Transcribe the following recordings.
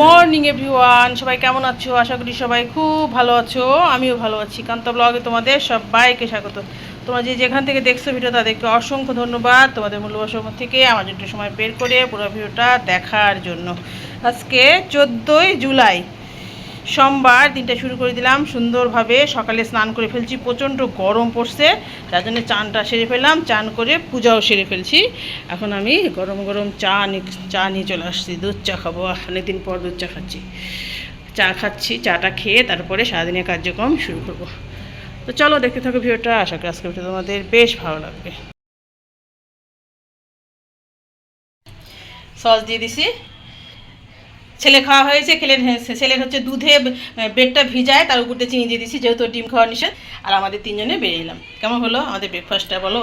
Morning, everyone. সবাই কেমন আছো? আশা করি সবাই খুব ভালো আছো। আমিও ভালো আছি। কান্ত ব্লগে তোমাদের সবাইকে স্বাগত। তোমরা যে যেখান থেকে দেখছ ভিডিও, তাদেরকে অসংখ্য ধন্যবাদ। তোমাদের মূল্যবান থেকে আমার জন্য সময় বের করে পুরো ভিডিওটা দেখার জন্য। আজকে চোদ্দোই জুলাই। সোমবার দিনটা শুরু করে দিলাম। সুন্দরভাবে সকালে স্নান করে ফেলছি, প্রচণ্ড গরম পড়ছে। তার জন্য চানটা সেরে ফেললাম, চান করে পূজাও সেরে ফেলছি। এখন আমি গরম গরম চা চা নিয়ে চলে আসছি, দুধ চা খাব। অনেকদিন পর দুধ চা খাচ্ছি। চা খাচ্ছি, চাটা খেয়ে তারপরে সারাদিনের কার্যক্রম শুরু করব। তো চলো দেখতে থাকো ভিডিওটা, আশা করি আজকে তোমাদের বেশ ভালো লাগবে। সস দিয়ে দিছি। ছেলে খাওয়া হয়েছে খেলে ছেলের হচ্ছে দুধে ব্রেডটা ভিজায়, তার উপর দিয়ে চিনি দিয়ে দিছি যেহেতু ডিম খাওয়া নিষেধ, আর আমাদের তিনজনে বেরিয়ে এলাম। কেমন হলো আমাদের ব্রেকফাস্টটা বলো?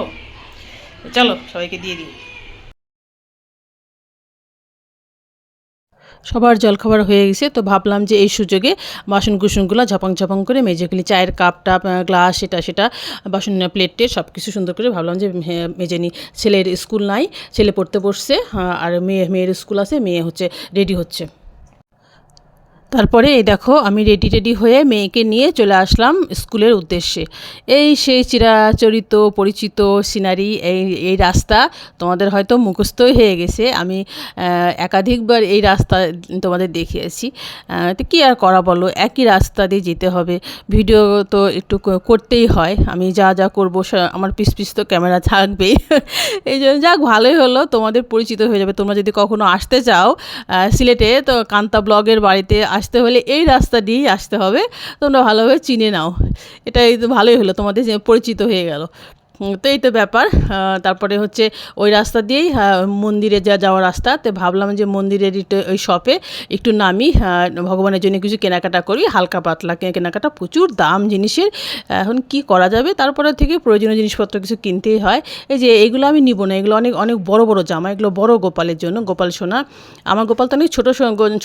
চলো, সবাইকে দিয়ে দিই। সবার জলখাবার হয়ে গেছে, তো ভাবলাম যে এই সুযোগে বাসন কুসনগুলো ঝাপাং ঝাপাং করে মেজেগুলি চায়ের কাপ টাপ গ্লাস এটা সেটা বাসন প্লেট টেট সব কিছু সুন্দর করে ভাবলাম যে মেজে নিই ছেলের স্কুল নাই, ছেলে পড়তে বসছে আর মেয়ে, মেয়ের স্কুল আছে, মেয়ে হচ্ছে রেডি হচ্ছে। তারপরে এই দেখো, আমি রেডি রেডি হয়ে মেয়েকে নিয়ে চলে আসলাম স্কুলের উদ্দেশ্যে। এই সেই চিরাচরিত, পরিচিত সিনারি এই এই রাস্তা তোমাদের হয়তো মুখস্থই হয়ে গেছে। আমি একাধিকবার এই রাস্তা তোমাদের দেখিয়েছি। তো কী আর করা বলো? একই রাস্তা দিয়ে যেতে হবে। ভিডিও তো একটু করতেই হয়। আমি যা যা করব আমার পিস পিস তো ক্যামেরা থাকবেই। এই জন্য যাক, ভালোই হলো। তোমাদের পরিচিত হয়ে যাবে। তোমরা যদি কখনো আসতে চাও সিলেটে, তো কান্তা ব্লগের বাড়িতে আসতে হলে এই রাস্তা দিয়েই আসতে হবে। তোমরা ভালোভাবে চিনে নাও। এটাই তো ভালোই হলো, তোমাদের পরিচিত হয়ে গেল। তো এই তো ব্যাপার। তারপরে হচ্ছে ওই রাস্তা দিয়েই মন্দিরে যা যাওয়ার রাস্তা, তো ভাবলাম যে মন্দিরের ওই শপে একটু নামি ভগবানের জন্য কিছু কেনাকাটা করি, হালকা পাতলা কেনাকাটা, প্রচুর দাম জিনিসের। এখন কি করা যাবে? তারপরে থেকে প্রয়োজনীয় জিনিসপত্র কিছু কিনতেই হয়। এই যে এগুলো আমি নিব না, এগুলো অনেক অনেক বড় বড় জামা, এগুলো বড় গোপালের জন্য, গোপাল সোনা। আমার গোপাল তো অনেক ছোটো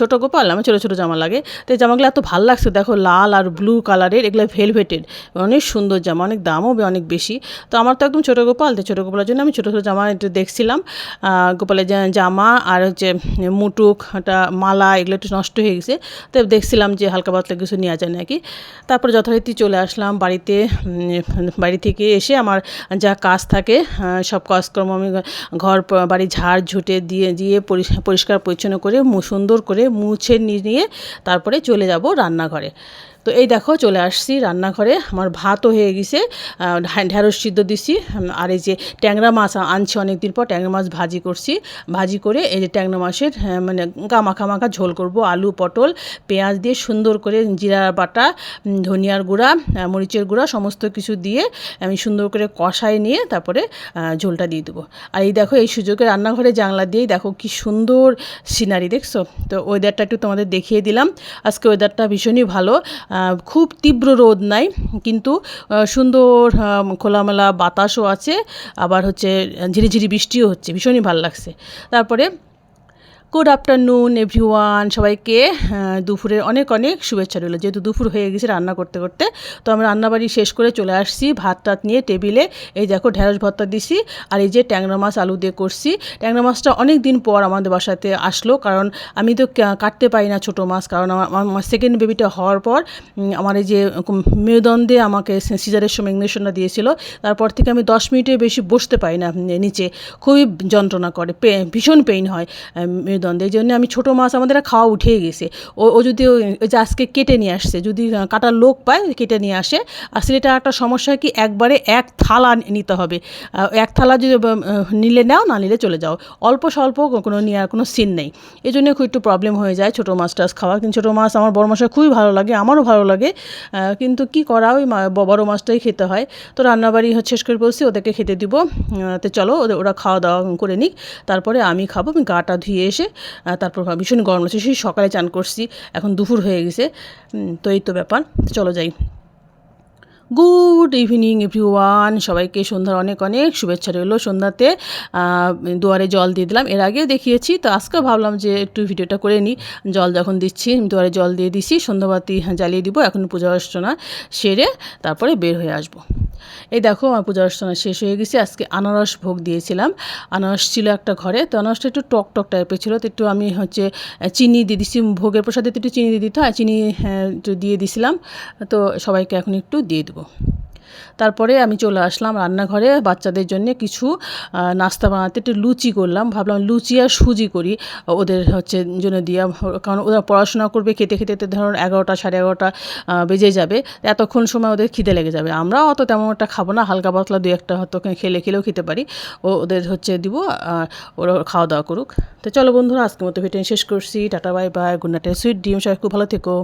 ছোটো গোপাল, আমার ছোটো ছোটো জামা লাগে। তো এই জামাগুলো এত ভালো লাগছে, দেখো লাল আর ব্লু কালারের, এগুলো ভেলভেটেড। অনেক সুন্দর জামা, অনেক দামও অনেক বেশি। তো আমার তো একদম ছোটো গোপাল, তো ছোটো গোপালের জন্য আমি ছোটো ছোটো জামা একটু দেখছিলাম। গোপালের জামা আর হচ্ছে মুটুক, একটা মালা, এগুলো একটু নষ্ট হয়ে গেছে। তো দেখছিলাম যে হালকা পাতলা কিছু নেওয়া যায় নাকি। তারপরে যথারীতি চলে আসলাম বাড়িতে বাড়ি থেকে এসে আমার যা কাজ থাকে সব কাজকর্ম আমি ঘর, বাড়ি ঝাড় ঝুটে দিয়ে দিয়ে পরিষ্কার পরিচ্ছন্ন করে সুন্দর করে মুছে নিয়ে তারপরে চলে যাব রান্নাঘরে। তো এই দেখো চলে আসছি রান্নাঘরে। আমার ভাতও হয়ে গেছে। ঢ্যাঁড়স সিদ্ধ দিছি। আর এই যে ট্যাংরা মাছ আনছি অনেক দিন পর। ট্যাংরা মাছ ভাজি করছি। ভাজি করে এই যে ট্যাংরা মাছের হ্যাঁ, মানে গা মাখা ঝোল করব। আলু পটল পেঁয়াজ দিয়ে সুন্দর করে জিরা বাটা ধনিয়ার গুঁড়া মরিচের গুঁড়া সমস্ত কিছু দিয়ে আমি সুন্দর করে কষায় নিয়ে তারপরে ঝোলটা দিয়ে দেবো। আর এই দেখো এই সুযোগে রান্নাঘরে জানলা দিয়েই দেখো কি সুন্দর সিনারি দেখছ? তো ওয়েদারটা একটু তোমাদের দেখিয়ে দিলাম। আজকে ওয়েদারটা ভীষণই ভালো। খুব তীব্র রোদ নাই, কিন্তু সুন্দর খোলামেলা বাতাসও আছে, আবার হচ্ছে ঝিরিঝিরি বৃষ্টিও হচ্ছে, ভীষণই ভালো লাগছে। তারপরে গুড আফটারনুন এভরিওয়ান সবাইকে দুপুরের অনেক অনেক শুভেচ্ছা রইল। যেহেতু দুপুর হয়ে গেছে রান্না করতে করতে, তো আমরা রান্নাবাড়ি শেষ করে চলে আসছি ভাত টাত নিয়ে টেবিলে। এই দেখো ঢেঁড়স ভর্তা দিছি, আর এই যে ট্যাংরা মাছ আলু দিয়ে করছি। ট্যাংরা মাছটা অনেক দিন পর আমাদের বাসাতে আসলো, কারণ আমি তো কাটতে পারি না ছোটো মাছ, কারণ আমার সেকেন্ড বেবিটা হওয়ার পর আমার এই যে মেরুদণ্ডে আমাকে সিজারের সময় ইঞ্জেকশনটা দিয়েছিল। তারপর থেকে আমি দশ মিনিটের বেশি বসতে পারি না নিচে। খুবই যন্ত্রণা করে, পে- ভীষণ পেইন হয় মেরুদণ্ডে এই জন্য আমি ছোটো মাছ আমাদের আর খাওয়া উঠেই গেছে। ও ও যদি ওই যে আজকে কেটে নিয়ে আসছে, যদি কাটার লোক পায়, কেটে নিয়ে আসে আসলে এটা একটা সমস্যা কি, একবারে এক থালা নিতে হবে। এক থালা যদি নিলে নাও, না নিলে চলে যাও। অল্প স্বল্প কোনো নেওয়ার কোনো সিন নেই। এই জন্য খুব একটু প্রবলেম হয়ে যায় ছোটো মাছ টাছ খাওয়া কিন্তু ছোটো মাছ আমার বড় মাছটা খুবই ভালো লাগে, আমারও ভালো লাগে। কিন্তু কি করা, ওই বড় মাছটাই খেতে হয়। তো রান্নাবাড়ি হচ্ছে শেষ করে বলছি, ওদেরকে খেতে দিব। তো চলো, ওদের, ওরা খাওয়া দাওয়া করে নিক। তারপরে আমি খাব, আমি গাটা ধুয়ে এসে তারপর ভীষণ গরম লাগছে। সেই সকালে চান করছি, এখন দুপুর হয়ে গেছে। তো এই তো ব্যাপার, চলো যাই। গুড ইভিনিং এভরিওয়ান সবাইকে সন্ধ্যার অনেক অনেক শুভেচ্ছা রইল সন্ধ্যাতে। দুয়ারে জল দিয়ে দিলাম। এর আগেও দেখিয়েছি, তো আজকে ভাবলাম যে একটু ভিডিওটা করে নিই জল যখন দিচ্ছি দুয়ারে জল দিয়ে দিছি, সন্ধ্যাবাতি জ্বালিয়ে দিব, এখন পূজা অর্চনা সেরে তারপরে বের হয়ে আসব। এই দেখো আমার পূজা অর্চনা শেষ হয়ে গেছে। আজকে আনারস ভোগ দিয়েছিলাম। আনারস ছিল একটা ঘরে তো আনারসটা একটু টক টক টাইপের ছিল তো একটু আমি হচ্ছে চিনি দিয়ে দিছি। ভোগের প্রসাদে তো একটু চিনি দিয়ে দিত হয় চিনি হ্যাঁ, দিয়ে দিছিলাম। তো সবাইকে এখন একটু দিয়ে দেবো। তারপরে আমি চলে আসলাম রান্নাঘরে বাচ্চাদের জন্য কিছু নাস্তা বানাতে একটু লুচি করলাম। ভাবলাম লুচি আর সুজি করি। ওদের হচ্ছে জন্য দিয়া, কারণ ওরা পড়াশোনা করবে, খেতে খেতে ধরুন এগারোটা, সাড়ে এগারোটা বেজে যাবে। এতক্ষণ সময় ওদের খিদে লেগে যাবে। আমরা অত তেমন একটা খাব না, হালকা পাতলা দু একটা হয়তো খেলে খেলেও খেতে পারি। ও ওদের হচ্ছে দিব ওরা খাওয়া দাওয়া করুক। তো চলো বন্ধুরা, আজকের মতো ভিডিও শেষ করছি। Ta-ta, bye bye. Good night, sweet dream. সবাই খুব ভালো থেকো।